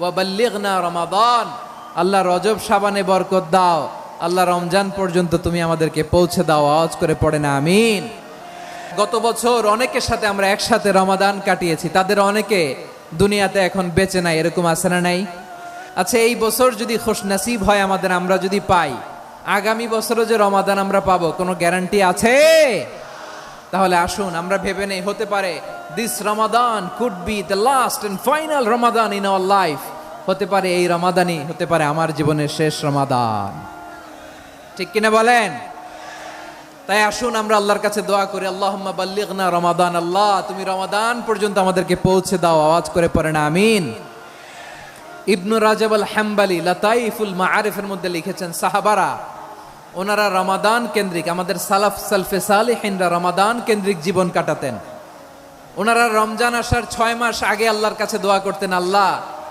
ওয়া বাল্লিগনা রমাদান। আল্লাহ রজব সাবানে বরকত দাও। আল্লাহ রমজান পর্যন্ত তুমি আমাদেরকে পৌঁছে দাও। আওয়াজ করে পড়ে না, আমিন। গত বছর অনেকের সাথে আমরা একসাথে রমাদান কাটিয়েছি। তাদের অনেকে দুনিয়াতে এখন বেঁচে নাই, এরকম আছে না নাই? আচ্ছা এই বছর যদি খোশ নসিব হয় আমাদের, আমরা যদি পাই, আগামী বছরও যে রমাদান আমরা পাবো, কোনো গ্যারান্টি আছে? তাহলে আসুন, আমরা ভেবে নেই, হতে পারে this Ramadan could be the last and final Ramadan in our life হতে পারে এই রমাদানই, হতে পারে আমার জীবনের শেষ রমাদান। ঠিক কিনা বলেন? তাই আসুন আমরা আল্লাহর কাছে দোয়া করি আল্লাহ বাল্লিগনা রমাদান আল্লাহ, তুমি রমাদান পর্যন্ত আমাদেরকে পৌঁছে দাও, আওয়াজ করে পড়ে না আমিন। ইবনু রাজাব আল হাম্বালি লাতাইফুল মাআরিফের মধ্যে লিখেছেন, সাহাবারা, ওনারা রমাদান কেন্দ্রিক, আমাদের সালাফ সালফে সালেহিনরা রমাদান কেন্দ্রিক জীবন কাটাতেন। ওনারা রমজান আসার ছয় মাস আগে আল্লাহর কাছে দোয়া করতেন, আল্লাহ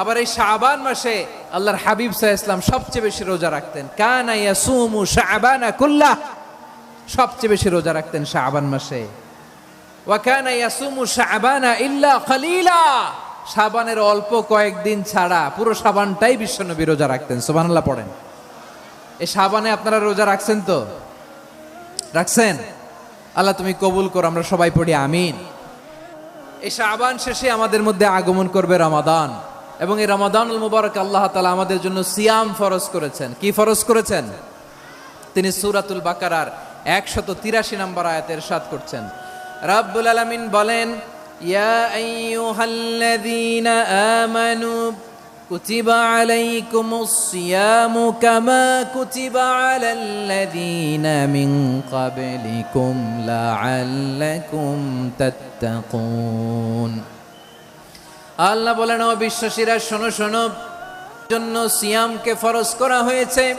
আবার এই শাবান মাসে আল্লাহর হাবিব সাহ ইসলাম সবচেয়ে বেশি রোজা রাখতেন। কানা ইয়াসুমু শাবানা কুল্লাহ। সবচেয়ে বেশি রোজা রাখতেন শাবান মাসে। ওয়াকানা ইয়াসুমু শাবানা ইল্লা খলিলা। শাবানের অল্প কয়েকদিন ছাড়া পুরো শাবানটাই বিশ্বনবী রোজা রাখতেন। সুবহানাল্লাহ পড়েন। এই শাবানে আপনারা রোজা রাখছেন তো? রাখছেন? আল্লাহ তুমি কবুল করো, আমরা সবাই পড়ি, আমিন। এই শাবান শেষে আমাদের মধ্যে আগমন করবে রমাদান। এবং এই রমাদানুল মুবারক আল্লাহ তালা আমাদের জন্য সিয়াম ফরজ করেছেন। কি ফরজ করেছেন? তিনি সুরাতুল বাকারার একশত তিরাশি নম্বর আয়াতের সাত করছেন। রাব্বুল আলামিন বলেন, ইয়া আইয়ুহাল্লাযীনা আমানু, কুতিবা আলাইকুমুস সিয়ামু কামা কুতিবা আলাল্লাযীনা মিন ক্বাবলিকুম লাআল্লাকুম তাত্তাকুন। আল্লাহ বলেন, ও বিশ্বাসীরা, শোনো শোনো। জন্য সিয়ামকে ফরজ করা হয়েছে।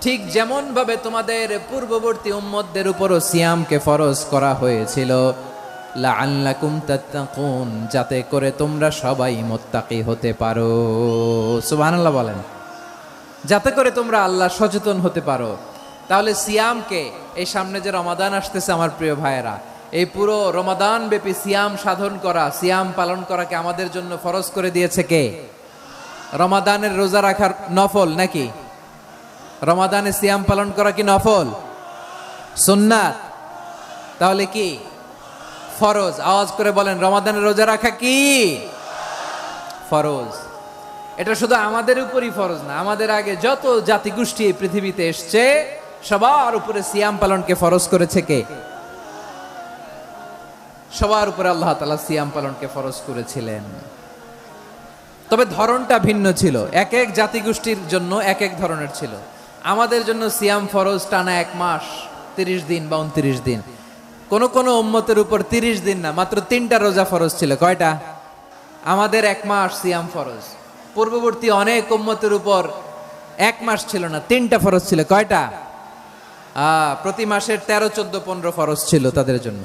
ঠিক যেমন ভাবে তোমাদের পূর্ববর্তী উম্মতদের উপরও সিয়ামকে ফরজ করা হয়েছিল। যাতে করে তোমরা সবাই মোত্তাকি হতে পারো। সুবহানাল্লাহ বলেন। যাতে করে তোমরা আল্লাহ সচেতন হতে পারো। তাহলে সিয়ামকে এই সামনে যে রমাদান আসতেছে, আমার প্রিয় ভাইয়েরা এই পুরো রমাদান ব্যাপী সিয়াম সাধন করা, সিয়াম পালন করাকে আমাদের জন্য ফরজ করে দিয়েছে কে? রমাদানের রোজা রাখার নফল নাকি? রমাদানে সিয়াম পালন করা কি নফল? সুন্নাত। তাহলে কি? ফরজ। আওয়াজ করে বলেন, রমাদানের রোজা রাখা কি? ফরজ। এটা শুধু আমাদের উপরই ফরজ না, আমাদের আগে যত জাতিগোষ্ঠী পৃথিবীতে এসছে, সবার উপরে সিয়াম পালনকে ফরজ করেছে কে? সবার উপরে আল্লাহ তালা সিয়াম পালনকে ফরজ করেছিলেন। তবে ধরনটা ভিন্ন ছিল। এক এক জাতিগোষ্ঠীর জন্য এক এক ধরনের ছিল। আমাদের জন্য সিয়াম ফরজ টানা এক মাস, তিরিশ দিন বা উনত্রিশ দিন। কোন কোন উম্মতের উপর তিরিশ দিন না, মাত্র তিনটা রোজা ফরজ ছিল। কয়টা? আমাদের এক মাস সিয়াম ফরজ। পূর্ববর্তী অনেক উম্মতের উপর এক মাস ছিল না, তিনটা ফরজ ছিল। কয়টা? প্রতি মাসের তেরো, চোদ্দ, পনেরো ফরজ ছিল তাদের জন্য।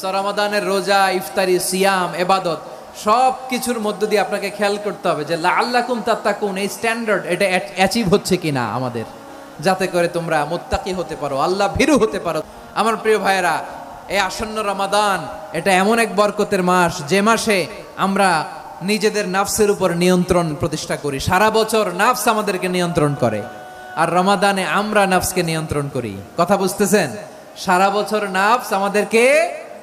সরামাদানের রোজা, ইফতারি, সিয়াম, এবাদত সব কিছুর মধ্য দিয়ে আপনাকে খেয়াল করতে হবে যে লা আল্লাহ কুম তাত্তাকুন, এই স্ট্যান্ডার্ড এটা অ্যাচিভ হচ্ছে কিনা আমাদের। যাতে করে তোমরা মোত্তাকি হতে পারো, আল্লাহ ভীরু হতে পারো। আমার প্রিয় ভাইয়েরা, এই আসন্ন রমাদান এটা এমন এক বরকতের মাস, যে মাসে আমরা নিজেদের নাফসের উপর নিয়ন্ত্রণ প্রতিষ্ঠা করি। সারা বছর নাফস আমাদেরকে নিয়ন্ত্রণ করে। আর রমাদানে আমরা নাফসকে নিয়ন্ত্রণ করি। কথা বুঝতেছেন? সারা বছর নাফস আমাদেরকে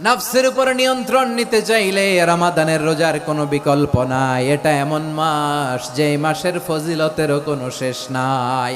নফসের উপর নিয়ন্ত্রণ নিতে চাইলে রামাদানের রোজার কোনো বিকল্প নাই। এটা এমন মাস যে মাসের ফজিলতেরও কোনো শেষ নাই।